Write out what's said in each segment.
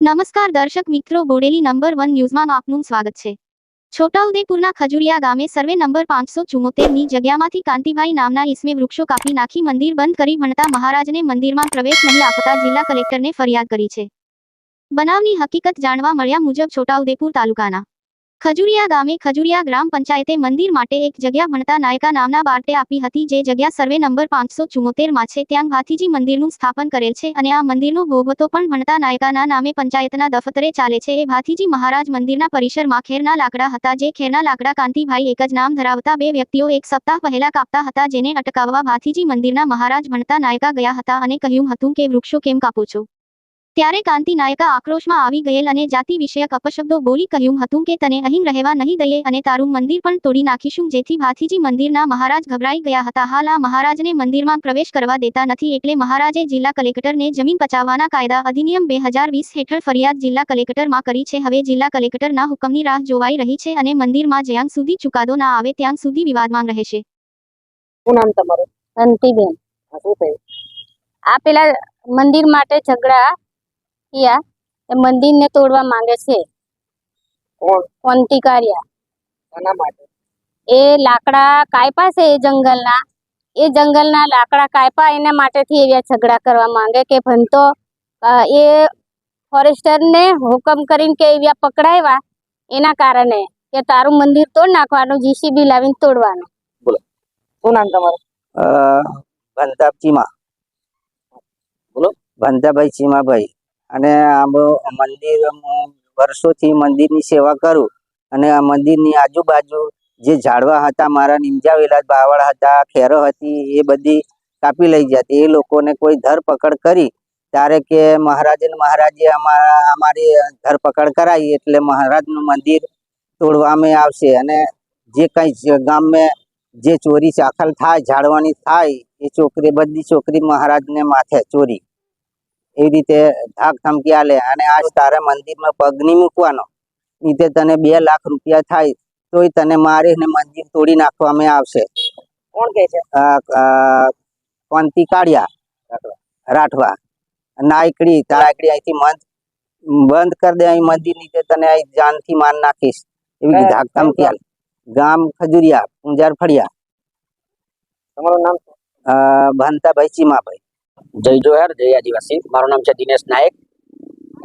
નમસ્કાર દર્શક મિત્રો, બોડેલી નંબર વન ન્યૂઝમાં આપનું સ્વાગત છે. છોટાઉદેપુરના ખજુરિયા ગામે સર્વે નંબર પાંચસો ચુમ્મોતેરની જગ્યામાંથી કાંતિભાઈ નામના ઇસમે વૃક્ષો કાપી નાખી મંદિર બંધ કરી ભણતા મહારાજને મંદિરમાં પ્રવેશ નહીં આપતા જિલ્લા કલેક્ટરને ફરિયાદ કરી છે. બનાવની હકીકત જાણવા મળ્યા મુજબ છોટાઉદેપુર તાલુકાના ખજુરિયા ગામે ખજુરિયા ગ્રામ પંચાયતે મંદિર માટે એક જગ્યા ભણતા નાયકા નામના બાર્ટે આપી હતી જે જગ્યા સર્વે નંબર પાંચસો ચુમ્મોતેરમાં છે. ત્યાં ભાથીજી મંદિરનું સ્થાપન કરેલ છે અને આ મંદિરનો ભોગવતો પણ ભણતા નાયકાના નામે પંચાયતના દફતરે ચાલે છે. એ ભાથીજી મહારાજ મંદિરના પરિસરમાં ખેરના લાકડા હતા જે ખેરના લાકડા કાંતિભાઈ એક જ નામ ધરાવતા બે વ્યક્તિઓ એક સપ્તાહ પહેલા કાપતા હતા જેને અટકાવવા ભાથીજી મંદિરના મહારાજ ભણતા નાયકા ગયા હતા અને કહ્યું હતું કે, વૃક્ષો કેમ કાપો છો? ત્યારે કાંતિ નાયકા આક્રોશમાં આવી ગયેલ અને જાતિ વિષયક અપશબ્દો બોલી કહ્યું હતું કે તને અહીં રહેવા નહીં દઈએ અને તારું મંદિર પણ તોડી નાખીશું જેથી ભાથીજી મંદિરના મહારાજ ગભરાઈ ગયા હતા. હાલ આ મહારાજને મંદિરમાં પ્રવેશ કરવા દેતા નથી એટલે મહારાજે જિલ્લા કલેક્ટરને જમીન પચાવવાના કાયદા અધિનિયમ બે હજાર વીસ હેઠળ ફરિયાદ જિલ્લા કલેક્ટરમાં કરી છે. હવે જિલ્લા કલેક્ટરના હુકમની રાહ જોવાઈ રહી છે અને મંદિરમાં જ્યાં સુધી ચુકાદો ના આવે ત્યાં સુધી વિવાદમાં રહેશે. શું નામ તમારું? શાંતિબેન આ આ પેલા મંદિર માટે ઝઘડા થયા એ મંદિરને તોડવા માંગે છે. કોણ? એ લાકડા કાપ્યા છે એ જંગલના. એ જંગલના લાકડા કાપ્યા એના માટેથી એવા ઝઘડા કરવા માંગે કે ભણતો અ, એ ફોરેસ્ટરને હુકમ કરીને કે એવા પકડાવ્યા એના કારણે કે તારું મંદિર તોડ નાખવાનું જીસીબી લાવીને તોડવાનું. શું નામ તમારું? ભંતાપ ચીમા બોલો. ભંતાભાઈ ચીમાભાઈ અને આમ મંદિર હું વર્ષોથી મંદિરની સેવા કરું અને આ મંદિરની આજુબાજુ જે ઝાડવા હતા, મારા નિમજાવેલા બાવળ હતા, ખેરો હતી, એ બધી કાપી લઈ જતી. એ લોકોને કોઈ ધરપકડ કરી. ત્યારે કે મહારાજ મહારાજે અમારા, અમારી ધરપકડ કરાવી એટલે મહારાજનું મંદિર તોડવામાં આવશે. અને જે કંઈ ગામમાં જે ચોરી ચાખલ થાય, ઝાડવાની થાય, એ છોકરી, બધી છોકરી મહારાજને માથે ચોરી. એવી રીતે ધાક ધમકી આલે અને આજ તારે મંદિરમાં પગ નહીં મૂકવાનો. નીતે તને બે લાખ રૂપિયા થાય તોય તને મારી ને મંદિર તોડી નાખવામાં આવશે. કોણ કે છે? કોંતી કાઢ્યા રાઠવા. નાયકડી તારાકડી અહીંથી મંદ બંધ કરી દે અહીં મંદિર નીચે તને અહીં જાનથી માર નાખીશ. એવી ધાક ધમકી આલે. ગામ ખજુરિયા પુંજાર ફળિયા. તમારું નામ ભંતાભાઈ ચીમાભાઈ. જય જોહાર, જય આદિવાસી. મારું નામ છે દિનેશ નાયક.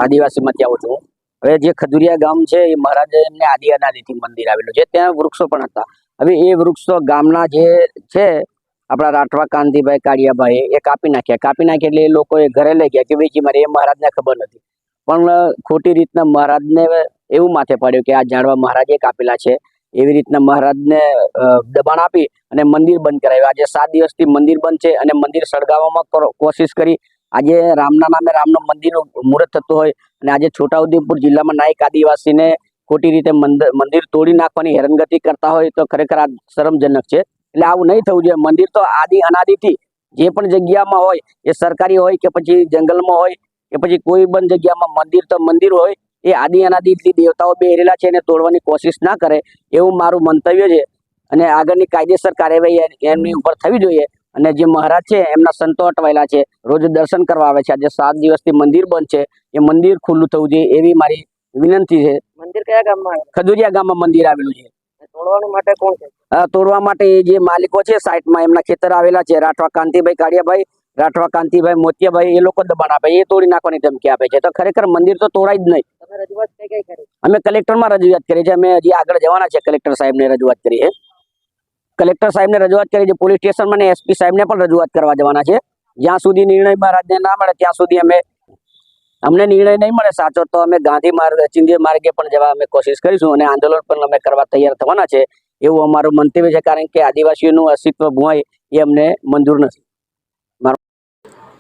આદિવાસીમાંથી આવું છું હવે જે ખજુરિયા ગામ છે, એ મહારાજ એમને આદિ અનાદિથી મંદિર આવેલું છે. ત્યાં વૃક્ષો પણ હતા. હવે એ વૃક્ષો ગામના જે છે, આપણા રાઠવા કાંતિભાઈ કાળિયાભાઈ એ કાપી નાખ્યા. કાપી નાખ્યા એટલે એ લોકોએ ઘરે લઈ ગયા કે, ભાઈ મારે એ મહારાજને ખબર નથી. પણ ખોટી રીતના મહારાજને એવું માથે પડ્યું કે, આ જાણવા મહારાજે કાપેલા છે. એવી રીતના મહારાજને દબાણ આપી અને મંદિર બંધ કરાવ્યું આજે સાત દિવસથી મંદિર બંધ છે અને મંદિર સળગાવવામાં કોશિશ કરી. આજે રામના નામે રામનું મંદિરનું મુહૂર્ત થતું હોય અને આજે છોટાઉદેપુર જિલ્લામાં નાયક આદિવાસીને ખોટી રીતે મંદ- મંદિર તોડી નાખવાની હેરાનગતિ કરતા હોય તો ખરેખર આ શરમજનક છે. એટલે આવું નહીં થવું જોઈએ. મંદિર તો આદિ અનાદિથી જે પણ જગ્યામાં હોય, એ સરકારી હોય કે પછી જંગલમાં હોય કે પછી કોઈ પણ જગ્યામાં મંદિર તો મંદિર હોય એ આદિ અનાદિથી દેવતાઓ બેરેલા છે એને તોડવાની કોશિશ ના કરે એવું મારું મંતવ્ય છે. અને આગળની કાયદેસર કાર્યવાહી એમની ઉપર થવી જોઈએ. અને જે મહારાજ છે એમના સંતો અટવાયેલા છે. રોજ દર્શન કરવા આવે છે. આજે સાત દિવસથી મંદિર બંધ છે. એ મંદિર ખુલ્લું થવું જોઈએ એવી મારી વિનંતી છે. મંદિર કયા ગામમાં ખજુરિયા ગામમાં મંદિર આવેલું છે. છે તોડવાનું માટે કોણ છે? તોડવા માટે જે માલિકો છે સાઈટમાં એમના ખેતર આવેલા છે. રાઠવા કાંતિભાઈ કાળિયાભાઈ રાઠવા કાંતિભાઈ મોતિયાભાઈ એ લોકો દબાણ આપે એ તોડી નાખવાની ધમકી આપે છે. તો ખરેખર મંદિર તો તોડાય જ નહીં. અમે કલેક્ટરમાં રજૂઆત કરી છે. અમે હજી આગળ જવાના છે કલેક્ટર સાહેબને રજૂઆત કરી છે. કલેક્ટર સાહેબને રજૂઆત કરી છે. પોલીસ સ્ટેશનમાં અને એસપી સાહેબને પણ રજૂઆત કરવા જવાના છે. જ્યાં સુધી નિર્ણય મહારાજને ના મળે, ત્યાં સુધી અમે અમને નિર્ણય નહીં મળે સાચો, તો અમે ગાંધી માર્ગ ચિંધી માર્ગે પણ જવા અમે કોશિશ કરીશું અને આંદોલન પણ અમે કરવા તૈયાર થવાના છે. એવું અમારું મંતવ્ય છે, કારણ કે આદિવાસીઓનું અસ્તિત્વ ભૂવાય એ અમને મંજૂર નથી.